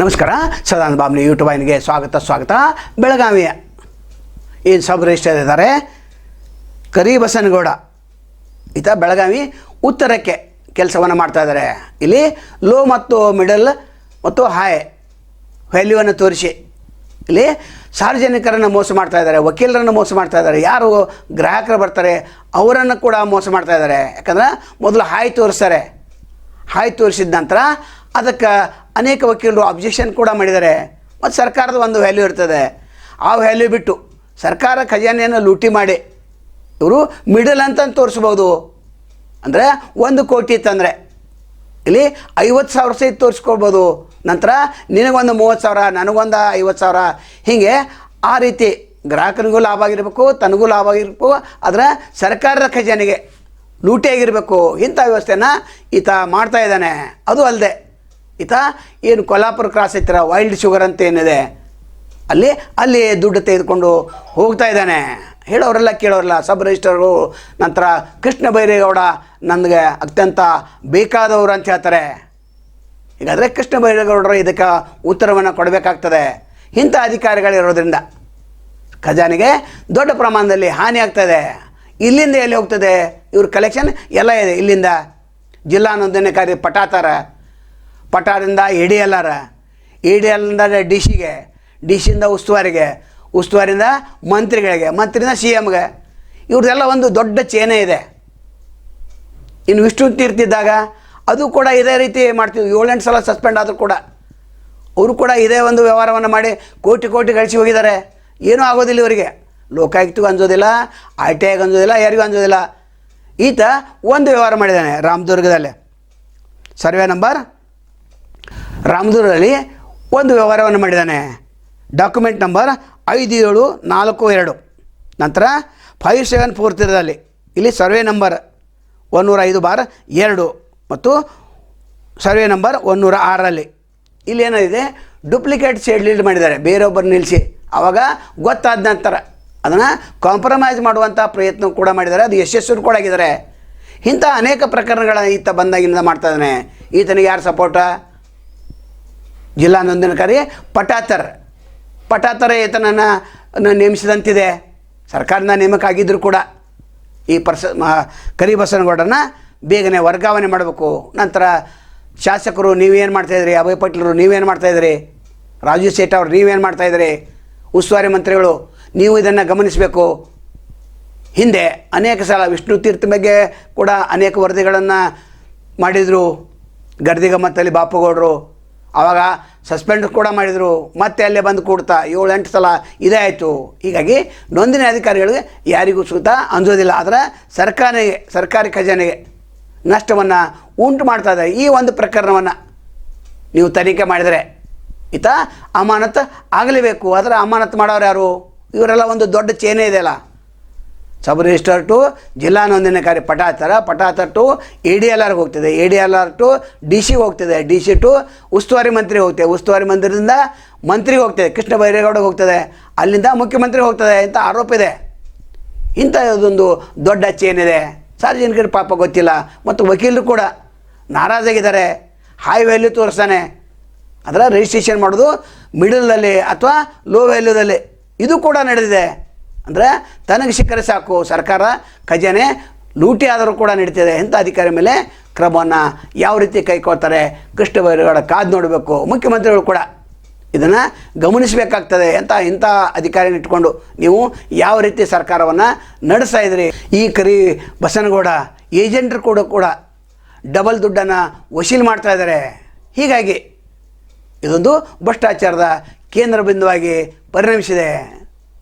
ನಮಸ್ಕಾರ, ಸದಾನಂದ ಬಾಬ್ಲಿ ಯೂಟ್ಯೂಬ್ ವಾಹಿನಿಗೆ ಸ್ವಾಗತ ಸ್ವಾಗತ. ಬೆಳಗಾವಿಯ ಏನು ಸಬ್ ರಿಜಿಸ್ಟರ್ ಇದ್ದಾರೆ ಕರಿಬಸನಗೌಡ ಈತ ಬೆಳಗಾವಿ ಉತ್ತರಕ್ಕೆ ಕೆಲಸವನ್ನು ಮಾಡ್ತಾ ಇದ್ದಾರೆ. ಇಲ್ಲಿ ಲೋ ಮತ್ತು ಮಿಡಲ್ ಮತ್ತು ಹೈ ವ್ಯಾಲ್ಯೂವನ್ನು ತೋರಿಸಿ. ಇಲ್ಲಿ ಸಾರ್ವಜನಿಕರನ್ನು ಮೋಸ ಮಾಡ್ತಾ ಇದ್ದಾರೆ, ವಕೀಲರನ್ನು ಮೋಸ ಮಾಡ್ತಾ ಇದ್ದಾರೆ. ಯಾರು ಗ್ರಾಹಕರು ಬರ್ತಾರೆ, ಅವರನ್ನು ಕೂಡ ಮೋಸ ಮಾಡ್ತಾ ಇದ್ದಾರೆ. ಯಾಕಂದ್ರೆ ಮೊದಲು ಹಾಯ್ ತೋರಿಸ್ತಾರೆ. ಹಾಯ್ ತೋರಿಸಿದ ನಂತರ ಅದಕ್ಕೆ ಅನೇಕ ವಕೀಲರು ಅಬ್ಜೆಕ್ಷನ್ ಕೂಡ ಮಾಡಿದ್ದಾರೆ. ಮತ್ತು ಸರ್ಕಾರದ ಒಂದು ವ್ಯಾಲ್ಯೂ ಇರ್ತದೆ. ಆ ವ್ಯಾಲ್ಯೂ ಬಿಟ್ಟು ಸರ್ಕಾರ ಖಜಾನೆಯನ್ನು ಲೂಟಿ ಮಾಡಿ, ಇವರು ಮಿಡಲ್ ಅಂತ ತೋರಿಸ್ಬೋದು. ಅಂದರೆ ಒಂದು ಕೋಟಿ ತಂದರೆ. ಇಲ್ಲಿ ಐವತ್ತು ಸಾವಿರ ಸಹಿತ ತೋರಿಸ್ಕೊಳ್ಬೋದು. ನಂತರ ನಿನಗೊಂದು ಮೂವತ್ತು ಸಾವಿರ, ನನಗೊಂದು ಐವತ್ತು ಸಾವಿರ. ಹೀಗೆ ಆ ರೀತಿ ಗ್ರಾಹಕನಿಗೂ ಲಾಭ ಆಗಿರಬೇಕು, ತನಗೂ ಲಾಭ ಆಗಿರಬೇಕು, ಆದರೆ ಸರ್ಕಾರದ ಖಜಾನೆಗೆ ಲೂಟಿಯಾಗಿರಬೇಕು ಇಂಥ ವ್ಯವಸ್ಥೆನ ಈತ ಮಾಡ್ತಾ ಇದ್ದಾನೆ. ಅದು ಅಲ್ಲದೆ ಈತ ಏನು ಕೊಲ್ಲಾಪುರ ಕ್ರಾಸ್ ಐತಿರ ವೈಲ್ಡ್ ಶುಗರ್ ಅಂತ ಏನಿದೆ, ಅಲ್ಲಿ ಅಲ್ಲಿ ದುಡ್ಡು ತೆಗೆದುಕೊಂಡು ಹೋಗ್ತಾ ಇದ್ದಾನೆ. ಹೇಳೋರೆಲ್ಲ ಕೇಳೋರಲ್ಲ ಸಬ್ ರಿಜಿಸ್ಟರ್ಗಳು ನಂತರ ಕೃಷ್ಣ ಬೈರೇಗೌಡ ನನಗೆ ಅತ್ಯಂತ ಬೇಕಾದವರು ಅಂತ ಹೇಳ್ತಾರೆ. ಹೀಗಾದರೆ ಕೃಷ್ಣ ಬೈರೇಗೌಡರು ಇದಕ್ಕೆ ಉತ್ತರವನ್ನು ಕೊಡಬೇಕಾಗ್ತದೆ. ಇಂಥ ಅಧಿಕಾರಿಗಳಿರೋದ್ರಿಂದ ಖಜಾನೆಗೆ ದೊಡ್ಡ ಪ್ರಮಾಣದಲ್ಲಿ ಹಾನಿ ಆಗ್ತದೆ ಇಲ್ಲಿಂದ ಎಲ್ಲಿ ಹೋಗ್ತದೆ? ಇವ್ರ ಕಲೆಕ್ಷನ್ ಎಲ್ಲ ಇದೆ. ಇಲ್ಲಿಂದ ಜಿಲ್ಲಾ ನೋಂದಣಿಕಾರಿ ಪಟಾತಾರ ಪಟಾದಿಂದ A D L R, A D ಎಲ್ಲಿಂದ ಡಿ ಸಿಗೆ ಡಿ ಸಿಯಿಂದ ಉಸ್ತುವಾರಿಗೆ ಉಸ್ತುವಾರಿಂದ ಮಂತ್ರಿಗಳಿಗೆ, ಮಂತ್ರಿಯಿಂದ ಸಿ ಎಮ್ಗೆ ಇವ್ರದ್ದೆಲ್ಲ ಒಂದು ದೊಡ್ಡ ಚೇನೆ ಇದೆ. ಇನ್ನು ವಿಷ್ಣು ತೀರ್ತಿದ್ದಾಗ ಅದು ಕೂಡ ಇದೇ ರೀತಿ ಮಾಡ್ತೀವಿ ಏಳೆಂಟು ಸಲ ಸಸ್ಪೆಂಡ್ ಆದರೂ ಕೂಡ. ಅವರು ಕೂಡ ಇದೇ ಒಂದು ವ್ಯವಹಾರವನ್ನು ಮಾಡಿ ಕೋಟಿ ಕೋಟಿ ಗಳಿಸಿ ಹೋಗಿದ್ದಾರೆ. ಏನೂ ಆಗೋದಿಲ್ಲ ಇವರಿಗೆ. ಲೋಕಾಯುಕ್ತಗೂ ಅಂಜೋದಿಲ್ಲ ಐ ಟಿ ಐಗೆ ಅಂಜೋದಿಲ್ಲ, ಯಾರಿಗೂ ಅಂಜೋದಿಲ್ಲ. ಈತ ಒಂದು ವ್ಯವಹಾರ ಮಾಡಿದ್ದಾನೆ ರಾಮದುರ್ಗದಲ್ಲಿ. ಸರ್ವೆ ನಂಬರ್ ರಾಮದುರ್ಗದಲ್ಲಿ ಒಂದು ವ್ಯವಹಾರವನ್ನು ಮಾಡಿದ್ದಾನೆ. ಡಾಕ್ಯುಮೆಂಟ್ ನಂಬರ್ ಐದು ಏಳು ನಾಲ್ಕು ಎರಡು. ನಂತರ ಫೈವ್ ಸೆವೆನ್ ಫೋರ್ ತೀರದಲ್ಲಿ. ಇಲ್ಲಿ ಸರ್ವೆ ನಂಬರ್ ಒನ್ನೂರ ಐದು ಬಾರ್ ಎರಡು ಮತ್ತು ಸರ್ವೆ ನಂಬರ್ ಒನ್ನೂರ ಆರರಲ್ಲಿ ಇಲ್ಲಿ ಏನಿದೆ ಡೂಪ್ಲಿಕೇಟ್ ಶೇಡ್ ಲೀಡ್ ಮಾಡಿದ್ದಾರೆ. ಬೇರೊಬ್ಬರು ನಿಲ್ಲಿಸಿ. ಆವಾಗ ಗೊತ್ತಾದ ನಂತರ ಅದನ್ನು ಕಾಂಪ್ರಮೈಸ್ ಮಾಡುವಂಥ ಪ್ರಯತ್ನ ಕೂಡ ಮಾಡಿದ್ದಾರೆ. ಅದು ಯಶಸ್ಸು ಕೂಡ ಆಗಿದ್ದಾರೆ. ಇಂಥ ಅನೇಕ ಪ್ರಕರಣಗಳ ಈತ ಬಂದಾಗಿಂದ ಮಾಡ್ತಾ ಇದ್ದಾನೆ. ಈತನಿಗೆ ಯಾರು ಸಪೋರ್ಟ ಜಿಲ್ಲಾ ನೋಂದಣಿಕಾರಿ ಪಟಾತರ್ ಪಟಾತರ ಏತನನ್ನು ನೇಮಿಸಿದಂತಿದೆ. ಸರ್ಕಾರದ ನೇಮಕ ಆಗಿದ್ದರೂ ಕೂಡ ಈ ಪರ್ಸ ಮ- ಕರಿ ಬಸನಗೌಡರನ್ನ ಬೇಗನೆ ವರ್ಗಾವಣೆ ಮಾಡಬೇಕು. ನಂತರ ಶಾಸಕರು ನೀವೇನು ಮಾಡ್ತಾಯಿದ್ರಿ ಅಭಯ್ ಪಟೇಲರು ನೀವೇನು ಮಾಡ್ತಾಯಿದ್ರಿ ರಾಜು ಸೇಠ್ ಅವರು ನೀವೇನು ಮಾಡ್ತಾಯಿದ್ರಿ ಉಸ್ತುವಾರಿ ಮಂತ್ರಿಗಳು ನೀವು ಇದನ್ನು ಗಮನಿಸಬೇಕು. ಹಿಂದೆ ಅನೇಕ ಸಲ ವಿಷ್ಣು ತೀರ್ಥ ಬಗ್ಗೆ ಕೂಡ ಅನೇಕ ವರದಿಗಳನ್ನು ಮಾಡಿದರು. ಗರ್ದಿಗಮ್ಮತ್ತಲ್ಲಿ ಬಾಪುಗೌಡರು ಆವಾಗ ಸಸ್ಪೆಂಡ್ ಕೂಡ ಮಾಡಿದರು. ಮತ್ತೆ ಅಲ್ಲೇ ಬಂದು ಕೂಡ್ತಾ ಏಳು ಎಂಟು ಸಲ ಇದೇ ಆಯಿತು. ಹೀಗಾಗಿ ನೋಂದಣಿ ಅಧಿಕಾರಿಗಳಿಗೆ ಯಾರಿಗೂ ಸುತ ಅಂಜೋದಿಲ್ಲ ಆದರೆ ಸರ್ಕಾರಿಗೆ ಸರ್ಕಾರಿ ಖಜಾನೆಗೆ ನಷ್ಟವನ್ನು ಉಂಟು ಮಾಡ್ತಾ ಇದ್ದಾರೆ ಈ ಒಂದು ಪ್ರಕರಣವನ್ನು ನೀವು ತನಿಖೆ ಮಾಡಿದರೆ ಈತ ಅಮಾನತ್ ಆಗಲೇಬೇಕು. ಆದರೆ ಅಮಾನತ್ ಮಾಡೋರು ಯಾರು? ಇವರೆಲ್ಲ ಒಂದು ದೊಡ್ಡ ಚೇನೆ ಇದೆಯಲ್ಲ ಸಬ್ ರಿಜಿಸ್ಟರ್ ಟು ಜಿಲ್ಲಾ ನೋಂದಣಿಕಾರಿ ಪಟಾತರ ಪಟಾತರ್ ಟು ಎ ಡಿ ಎಲ್ ಆರ್ಗೆ ಹೋಗ್ತದೆ A D L R to D C ಹೋಗ್ತದೆ ಡಿ ಸಿ ಟು ಉಸ್ತುವಾರಿ ಮಂತ್ರಿ ಹೋಗ್ತದೆ ಉಸ್ತುವಾರಿ ಮಂತ್ರಿಯಿಂದ ಮಂತ್ರಿಗೆ ಹೋಗ್ತದೆ ಕೃಷ್ಣ ಬೈರೇಗೌಡಗೆ ಹೋಗ್ತದೆ ಅಲ್ಲಿಂದ ಮುಖ್ಯಮಂತ್ರಿ ಹೋಗ್ತದೆ ಅಂತ ಆರೋಪ ಇದೆ ಇಂಥ ಇದೊಂದು ದೊಡ್ಡ ಚೇನ್ ಇದೆ ಸಾರ್ವಜನಿಕರ ಪಾಪ ಗೊತ್ತಿಲ್ಲ ಮತ್ತು ವಕೀಲರು ಕೂಡ ನಾರಾಜಾಗಿದ್ದಾರೆ ಹೈ ವ್ಯಾಲ್ಯೂ ತೋರಿಸ್ತಾನೆ ಅದರ ರಿಜಿಸ್ಟ್ರೇಷನ್ ಮಾಡೋದು ಮಿಡಲಲ್ಲಿ ಅಥವಾ ಲೋ ವ್ಯಾಲ್ಯೂದಲ್ಲಿ ಇದು ಕೂಡ ನಡೆದಿದೆ ಅಂದರೆ ತನಗೆ ಸಿಕ್ಕರೆ ಸಾಕು ಸರ್ಕಾರ ಖಜಾನೆ ಲೂಟಿ ಆದರೂ ಕೂಡ ನಡೀತಿದೆ ಇಂಥ ಅಧಿಕಾರಿ ಮೇಲೆ ಕ್ರಮವನ್ನು ಯಾವ ರೀತಿ ಕೈಕೊಳ್ತಾರೆ ಕೃಷ್ಣ ಬೈರೇಗೌಡ ಕಾದು ನೋಡಬೇಕು. ಮುಖ್ಯಮಂತ್ರಿಗಳು ಕೂಡ ಇದನ್ನು ಗಮನಿಸಬೇಕಾಗ್ತದೆ ಅಂತ ಇಂಥ ಅಧಿಕಾರಿನ ಇಟ್ಕೊಂಡು ನೀವು ಯಾವ ರೀತಿ ಸರ್ಕಾರವನ್ನು ನಡೆಸ್ತಾ ಇದ್ರಿ. ಈ ಕರಿ ಬಸನಗೌಡ ಏಜೆಂಟ್ರು ಕೂಡ ಕೂಡ ಡಬಲ್ ದುಡ್ಡನ್ನು ವಸೂಲಿ ಮಾಡ್ತಾ ಇದ್ದಾರೆ. ಹೀಗಾಗಿ ಇದೊಂದು ಭ್ರಷ್ಟಾಚಾರದ ಕೇಂದ್ರ ಬಿಂದುವಾಗಿ ಪರಿಣಮಿಸಿದೆ.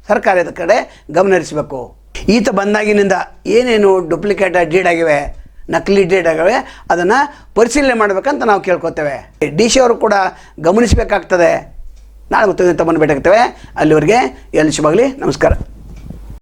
ಸರ್ಕಾರ ಇದರ ಕಡೆ ಗಮನ ಹರಿಸಬೇಕು. ಈತ ಬಂದಾಗಿನಿಂದ ಏನೇನು ಡೂಪ್ಲಿಕೇಟ್ ಡೀಡ್ ಆಗಿವೆ, ನಕಲಿ ಡೇಟ್ ಆಗಿವೆ, ಅದನ್ನು ಪರಿಶೀಲನೆ ಮಾಡಬೇಕಂತ ನಾವು ಕೇಳ್ಕೊತೇವೆ. ಡಿ ಸಿ ಅವರು ಕೂಡ ಗಮನಿಸಬೇಕಾಗ್ತದೆ. ನಾಳೆ ಮತ್ತೆ ತಮ್ಮನ್ನು ಭೇಟಾಗ್ತೇವೆ ಅಲ್ಲಿವರೆಗೆ ಎಲ್ಲಿ ಶುಭಾಗಲಿ ನಮಸ್ಕಾರ.